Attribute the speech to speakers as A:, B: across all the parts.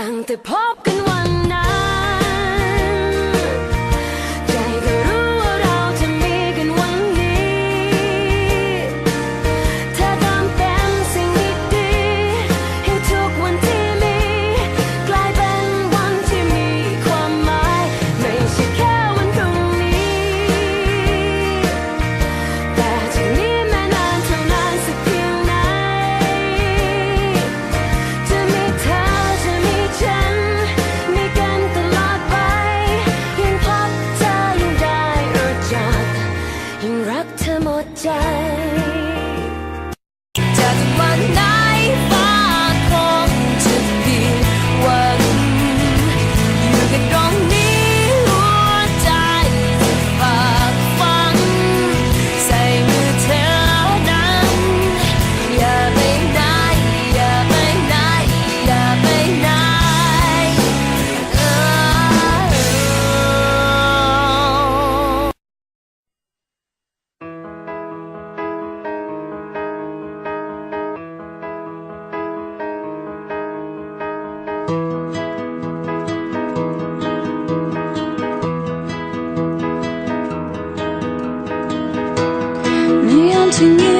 A: ตั้ง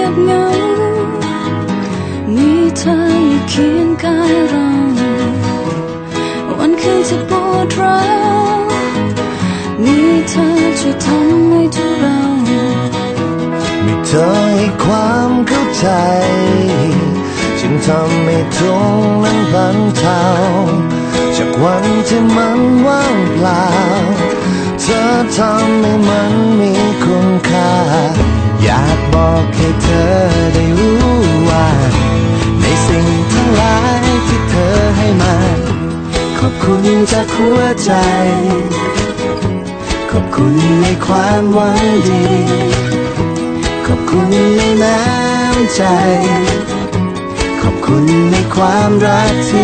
A: ยบเหงา มีเธออยู่เคี
B: ยงกายเรา วันคืนที่ปวดร้าวมีเธอช่วยทำให้ทุกเรา
C: มีเธอให้ความเข้าใจ จึงทำให้ทุกนั้นบรรเทาจากวันที่มันว่างเปล่า เธอทำให้มันมี อยากบอกให้เธอได้รู้ว่า ในสิ่งทั้งหลายที่เธอให้มา ขอบคุณจากหัวใจ ขอบคุณในความหวังดี ขอบคุณในน้ำใจ ขอบคุณในความรักที่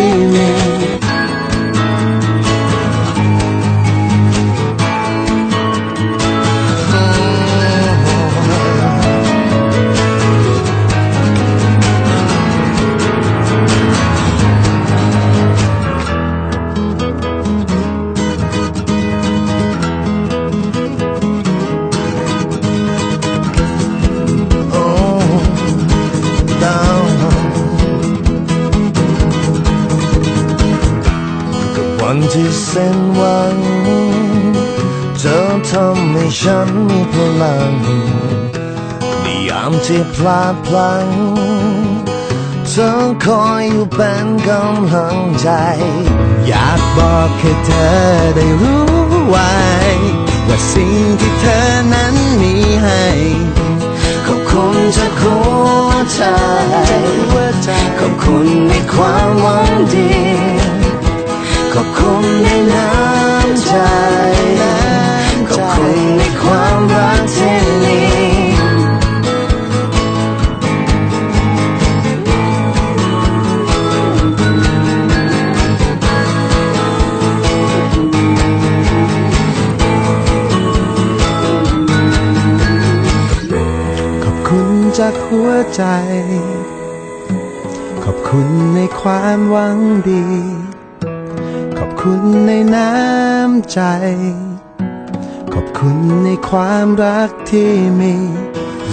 C: กันที่เส้นหวังเธอทำให้ฉันมีพลังในยามที่พลาดพลั้งเธอคอยอยู่เป็นกำลังใจ อยากบอกให้เธอได้รู้ไว้ ว่าสิ่งที่เธอนั้นมีให้ขอบคุณจากหัวใจขอบคุณในความหวัง ขอบคุณในความหวังดี ขอบคุณในน้ำใจ ขอบคุณในความรักที่มี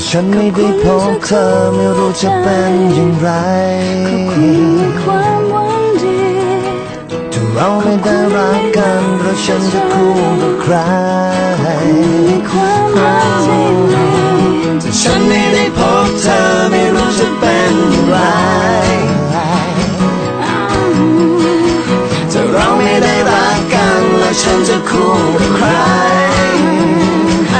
C: ฉันไม่ได้พบเธอไม่รู้จะเป็นอย่างไร
B: ขอบคุณในความหวังดี
C: ถ้าเราไม่ได้รักกันแล้วฉันจะคู่กับใคร
B: ในความรักที่มี
C: ถ้าฉันไม่ได้พบเธอ จะร้องไม่ได้รักกันแล้วฉันจะคู่กับใครไ